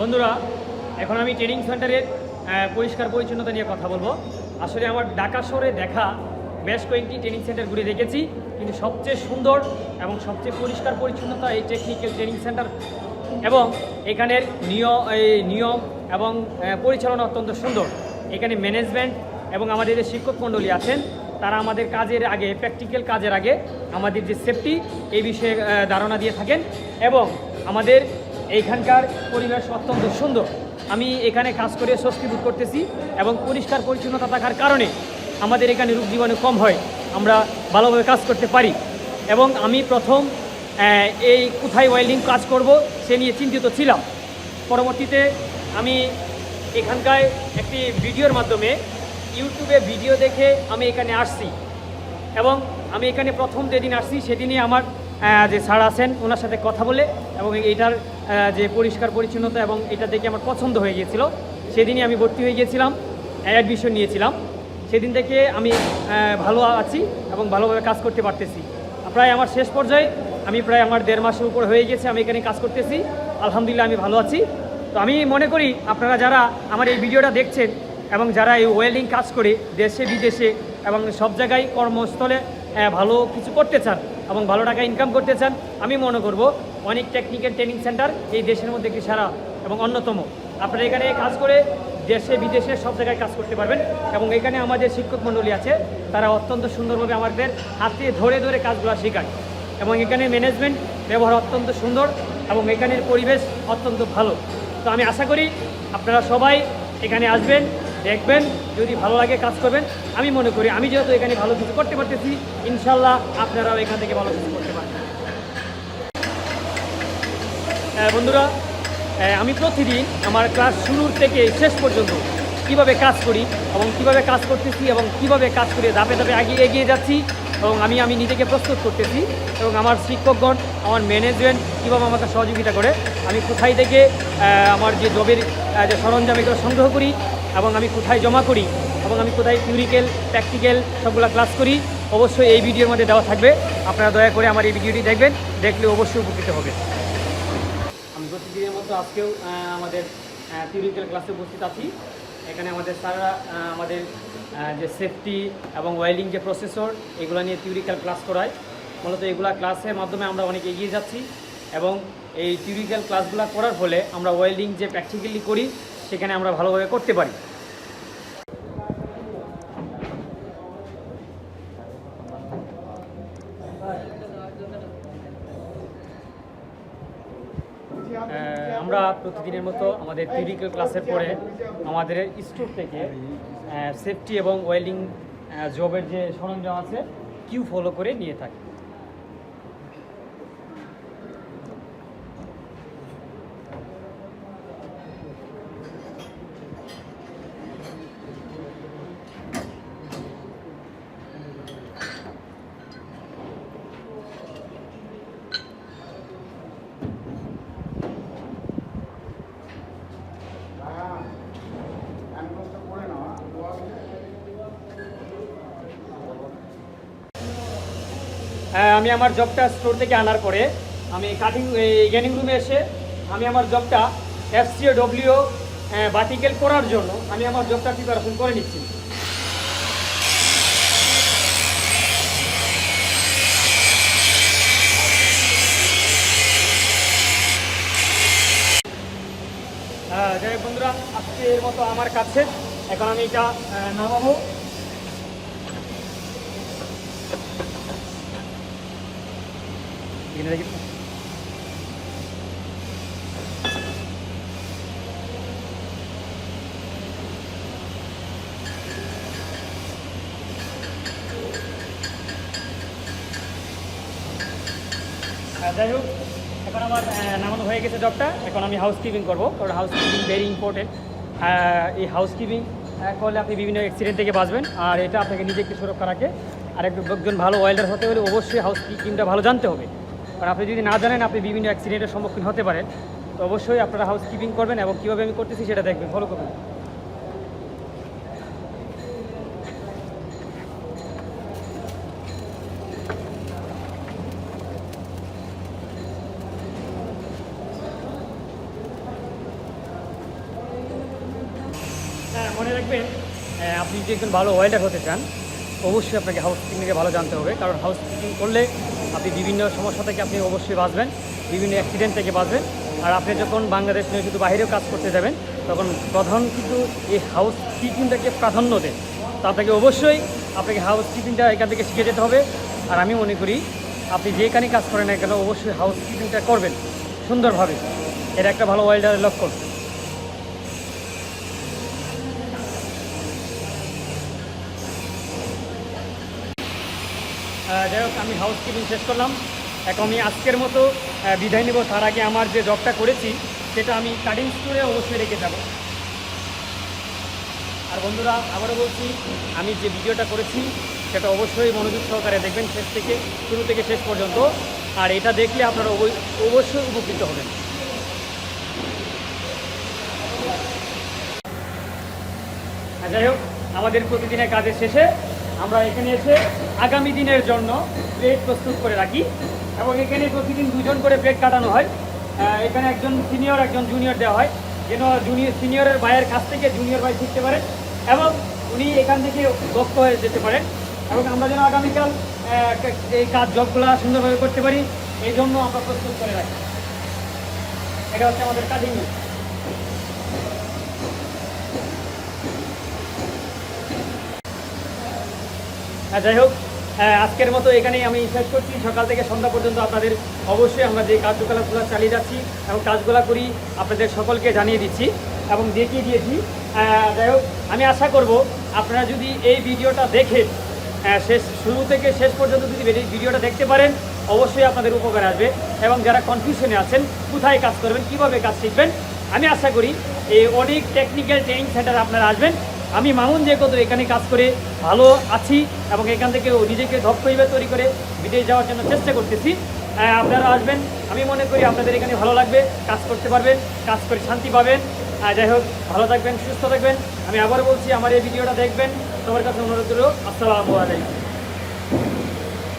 বন্ধুরা, এখন আমি ট্রেনিং সেন্টারের পরিষ্কার পরিচ্ছন্নতা নিয়ে কথা বলব। আসলে আমার ঢাকা শহরে দেখা বেশ কয়েকটি ট্রেনিং সেন্টার ঘুরে দেখেছি, কিন্তু সবচেয়ে সুন্দর এবং সবচেয়ে পরিষ্কার পরিচ্ছন্নতা এই টেকনিক্যাল ট্রেনিং সেন্টার এবং এখানের নিয়ম নিয়ম এবং পরিচালনা অত্যন্ত সুন্দর। এখানে ম্যানেজমেন্ট এবং আমাদের যে শিক্ষক মণ্ডলী আছেন, তারা আমাদের কাজের আগে প্র্যাকটিক্যাল কাজের আগে আমাদের যে সেফটি এই বিষয়ে ধারণা দিয়ে থাকেন এবং আমাদের এইখানকার পরিবেশ অত্যন্ত সুন্দর। আমি এখানে কাজ করে স্বস্তি বোধ করতেছি এবং পরিষ্কার পরিচ্ছন্নতা থাকার কারণে আমাদের এখানে রোগ জীবাণু কম হয়, আমরা ভালোভাবে কাজ করতে পারি। এবং আমি প্রথম এই কোথায় ওয়েল্ডিং কাজ করব সে নিয়ে চিন্তিত ছিলাম। পরবর্তীতে আমি এখানকার একটি ভিডিওর মাধ্যমে ইউটিউবে ভিডিও দেখে আমি এখানে আসছি। এবং আমি এখানে প্রথম যেদিন আসছি সেদিনই আমার যে স্যার আছেন, ওনার সাথে কথা বলে এবং এইটার যে পরিষ্কার পরিচ্ছন্নতা এবং এটা দেখে আমার পছন্দ হয়ে গিয়েছিল, সেদিনই আমি ভর্তি হয়ে গিয়েছিলাম অ্যাডমিশন নিয়েছিলাম। সেদিন থেকে আমি ভালো আছি এবং ভালোভাবে কাজ করতে পারতেছি। প্রায় আমার শেষ পর্যায়ে আমি প্রায় আমার দেড় মাসের উপর হয়ে গেছে, আমি এখানে কাজ করতেছি। আলহামদুলিল্লাহ, আমি ভালো আছি। তো আমি মনে করি আপনারা যারা আমার এই ভিডিওটা দেখছেন এবং যারা এই ওয়েল্ডিং কাজ করে দেশে বিদেশে এবং সব জায়গায় কর্মস্থলে ভালো কিছু করতে চান এবং ভালো টাকা ইনকাম করতে চান, আমি মনে করব অনেক টেকনিক্যাল ট্রেনিং সেন্টার এই দেশের মধ্যে একটি সারা এবং অন্যতম। আপনারা এখানে কাজ করে দেশে, বিদেশে সব জায়গায় কাজ করতে পারবেন এবং এখানে আমাদের শিক্ষক মণ্ডলী আছে, তারা অত্যন্ত সুন্দরভাবে আমাদের হাতে ধরে ধরে কাজগুলো শেখায় এবং এখানে ম্যানেজমেন্ট ব্যবহার অত্যন্ত সুন্দর এবং এখানের পরিবেশ অত্যন্ত ভালো। তো আমি আশা করি আপনারা সবাই এখানে আসবেন। দেখবেন যদি ভালো লাগে কাজ করবেন আমি মনে করি আমি যেহেতু এখানে ভালো কিছু করতে পারতেছি ইনশাল্লাহ আপনারাও এখান থেকে ভালো কিছু করতে পারবেন। আহ, বন্ধুরা আমি প্রতিদিন আমার ক্লাস শুরুর থেকে শেষ পর্যন্ত কীভাবে কাজ করি এবং কীভাবে কাজ করতেছি এবং কীভাবে কাজ করে ধাপে ধাপে এগিয়ে এগিয়ে যাচ্ছি এবং আমি আমি নিজেকে প্রস্তুত করতেছি এবং আমার শিক্ষকগণ আমার ম্যানেজমেন্ট কীভাবে আমাকে সহযোগিতা করে আমি কোথায় থেকে আমার যে জবের যে সরঞ্জাম এগুলো সংগ্রহ করি এবং আমি কোথায় জমা করি এবং আমি কোথায় থিওরিক্যাল প্র্যাকটিক্যাল সবগুলো ক্লাস করি, অবশ্যই এই ভিডিওর মধ্যে দেওয়া থাকবে। আপনারা দয়া করে আমার এই ভিডিওটি দেখবেন, দেখলে অবশ্যই উপকৃত হবে। আমি প্রতিদিনের মতো আজকেও আমাদের থিওরিক্যাল ক্লাসে উপস্থিত আছি। এখানে আমাদের স্যাররা আমাদের যে সেফটি এবং ওয়েল্ডিং যে প্রসেসর এগুলো নিয়ে থিওরিক্যাল ক্লাস করায়। মূলত এগুলা ক্লাসের মাধ্যমে আমরা অনেক এগিয়ে যাচ্ছি এবং এই থিওরিক্যাল ক্লাসগুলো করার ফলে আমরা ওয়েল্ডিং যে প্র্যাকটিক্যালি করি সেখানে আমরা ভালোভাবে করতে পারি। আমরা প্রতিদিনের মতো আমাদের থিওরিক্যাল ক্লাসের পরে আমাদের স্টোর থেকে সেফটি এবং ওয়েল্ডিং জবের যে সরঞ্জাম আছে কিউ ফলো করে নিয়ে থাকি হ্যাঁ, আমি আমার জবটা স্টোর থেকে আনার পরে আমি কাটিং গ্যানিং রুমে এসে আমি আমার জবটা এফসিও ডব্লিউ বাতিকেল করার জন্য আমি আমার জবটা প্রিপারেশন করে নিচ্ছি। হ্যাঁ, যাই বন্ধুরা আজকের মতো আমার কাছে। এখন আমি এটা নামাবো। এখানে তো। হ্যাঁ, যাই হোক এখন আমার নামানো হয়ে গেছে জবটা এখন আমি হাউস কিপিং করব। কারণ হাউস কিপিং ভেরি ইম্পর্টেন্ট এই হাউস কিপিং করলে আপনি বিভিন্ন অ্যাক্সিডেন্ট থেকে বাঁচবেন। আর এটা আপনাকে নিজেকে সুরক্ষা রাখে। আর একজন ভালো ওয়েল্ডার হতে হলে অবশ্যই হাউস কিপিংটা ভালো জানতে হবে। কারণ আপনি যদি না জানেন, আপনি বিভিন্ন অ্যাক্সিডেন্টের সম্মুখীন হতে পারেন। তো অবশ্যই আপনারা হাউস কিপিং করবেন এবং কীভাবে আমি করতেছি সেটা দেখবেন। ফলো করবেন। মনে রাখবেন আপনি যদি একজন ভালো ওয়েল্ডার হতে চান, অবশ্যই আপনাকে হাউস কিপিংকে ভালো জানতে হবে। কারণ হাউস কিপিং করলে আপনি বিভিন্ন সমস্যা থেকে আপনি অবশ্যই বাঁচবেন, বিভিন্ন অ্যাক্সিডেন্ট থেকে বাঁচবেন। আর আপনি যখন বাংলাদেশ নিয়ে শুধু বাইরেও কাজ করতে যাবেন, তখন প্রধান কিন্তু এই হাউস কিপিংটাকে প্রাধান্য দেয় তো আপনাকে অবশ্যই আপনাকে হাউস কিপিংটা এখান থেকে শিখে যেতে হবে। আর আমি মনে করি, আপনি যেখানে কাজ করেন না কেন, অবশ্যই হাউস কিপিংটা করবেন সুন্দরভাবে। এটা একটা ভালো ওয়েল্ডারের লক্ষণ। যাই হোক, আমি হাউস কিপিং শেষ করলাম। এখন আমি আজকের মতো বিদায় নেব। তার আগে আমার যে জবটা করেছি, সেটা আমি কাটিং স্টোরে অবশ্যই রেখে যাব। আর বন্ধুরা, আবারও বলছি, আমি যে ভিডিওটা করেছি, সেটা অবশ্যই মনোযোগ সহকারে দেখবেন শেষ থেকে, শুরু থেকে শেষ পর্যন্ত। আর এটা দেখলে আপনারা অবৈ- অবশ্যই উপকৃত হবেন। যাই হোক, আমাদের প্রতিদিনের কাজের শেষে আমরা এখানে এসে আগামী দিনের জন্য প্লেট প্রস্তুত করে রাখি এবং এখানে প্রতিদিন দুজন করে প্লেট কাটানো হয়। এখানে একজন সিনিয়র একজন জুনিয়র দেওয়া হয়। যেন জুনিয়র সিনিয়রের ভাইয়ের কাছ থেকে জুনিয়র ভাই শিখতে পারে এবং উনি এখান থেকে দক্ষ হয়ে যেতে পারেন এবং আমরা যেন আগামীকাল এই কাজ জবগুলো সুন্দরভাবে করতে পারি, এই জন্য আমরা প্রস্তুত করে রাখি। এটা হচ্ছে আমাদের কাটিং যাই হোক হ্যাঁ, আজকের মতো এখানেই আমি শেষ করছি। সকাল থেকে সন্ধ্যা পর্যন্ত আপনাদের অবশ্যই আমরা যে কার্যকলাপগুলো চালিয়ে যাচ্ছি এবং কাজগুলো করি আপনাদের সকলকে জানিয়ে দিচ্ছি এবং দেখিয়ে দিয়েছি। আহ, যাই হোক আমি আশা করব আপনারা যদি এই ভিডিওটা দেখে শেষ শুরু থেকে শেষ পর্যন্ত যদি ভিডিওটা দেখতে পারেন অবশ্যই আপনাদের উপকার আসবে এবং যারা কনফিউশনে আছেন কোথায় কাজ করবেন কীভাবে কাজ শিখবেন আমি আশা করি এই অনেক টেকনিক্যাল ট্রেনিং সেন্টার আপনারা আসবেন। আমি মামুন যে কত এখানে কাজ করে ভালো আছি এবং এখান থেকে নিজেকে দক্ষ হিসেবে তৈরি করে বিদেশ যাওয়ার জন্য চেষ্টা করতেছি। আপনারা আসবেন। আমি মনে করি আপনাদের এখানে ভালো লাগবে, কাজ করতে পারবেন, কাজ করে শান্তি পাবেন। যাই হোক, ভালো থাকবেন, সুস্থ থাকবেন। আমি আবার বলছি, আমার এই ভিডিওটা দেখবেন। সবার কাছে অনুরোধ করব আসসালামু আলাইকুম।